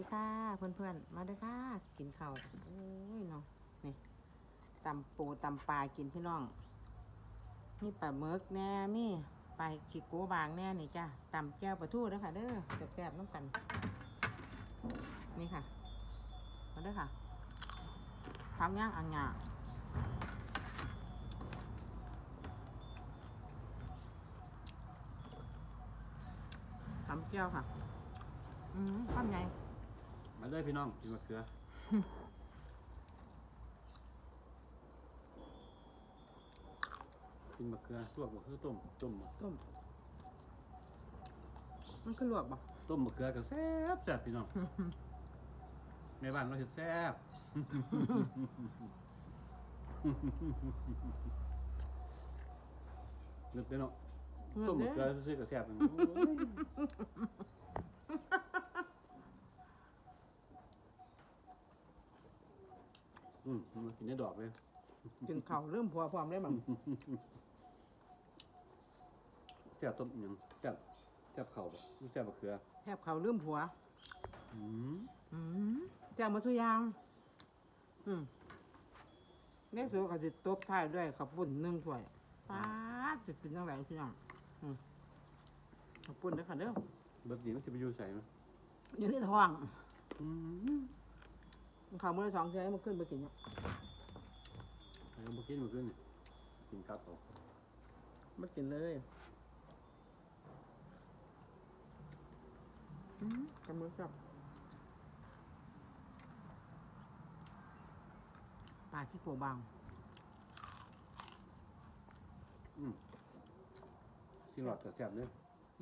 ดีค่ะเพื่อนๆ มาเด้อค่ะ กินข้าวโอ้ยเนาะนี่ตำปูตำปลากินพี่น้องนี่ปลาหมึกแน่มีปลาขี้โกบางแน่นี่จ้ะตำแก้วปลาทูเด้อค่ะเด้อแซ่บๆน้ำกัน นี่ค่ะ มาเด้อค่ะทำย่างอังงาทำแก้วค่ะ อืมข้ามไง มาเลยพี่น้องกินมะเขือ กินมะเขือลวกมะเขือต้มต้มต้ม มันคือลวกบ่ต้มมะเขือก็แซ่บแซ่บพี่น้อง ในบ้านเราเห็ดแซ่บ นึกได้เนาะต้มมะเขือซื้อๆก็แซ่บโอ้ย อืมมากินได้ดอกเลยกินข้าวเริ่มผัวพร้อมได้มั้งแซ่บต้มอิหยังแซ่บแซ่บเข่าบ่หรือแซ่บมะเขือแทบข้าวเริ่มผัว อืมอืมแจ่วมาทุกอย่าง อืมในสูก็สิตบท้ายด้วยข้าวปุ้นหนึ่งถ้วยป้าดสิกินจังไงพี่น้องอืมข้าวปุ้นเด้อค่ะเด้อเบิดนี้มันจะไปอยู่ใส่มั้ยอยู่ในท้อง อืม ข้าวมื้อละสองเทื่อให้มันขึ้นไปกินเนาะไอ้ก็บ่กินมื้อคืนนี่กินกับเอามันกินเลยอืมกำมือกับปลาที่โกบางอืมสิหลอดก็แซ่บเด้อ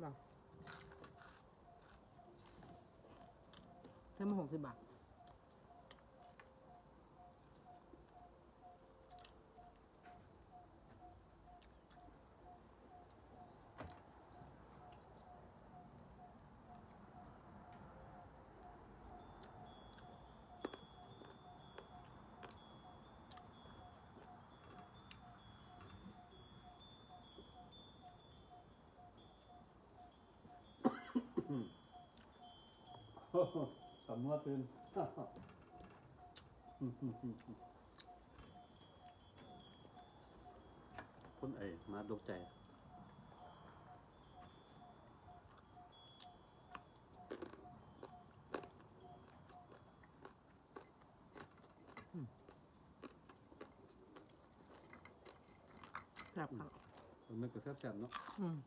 บ่เท่ามาหกสิบบาท ตำนัวตื่นคนเอ๋มาตกใจแซ่บครับมันก็แซ่บๆเนาะอืม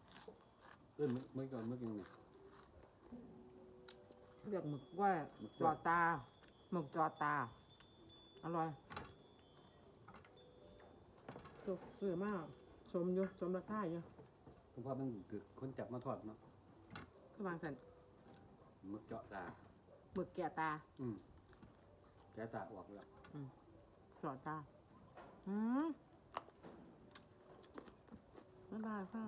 เอิ้นมื้อมื้อก่อนมื้อยังนี่ เรียกหมึกว่าหมึกจว่าอตา หมึกจอตา อร่อยสุซื้อมาก สมอยู่สมราคาอยู่เพราะว่ามันถึกคนจับมาทอดเนาะคือบางสันมึกเจาะตา หมึกแก่ตา อืมแกะตาออกแล้วอืมจอตา อืมไม่ได้ค่ะ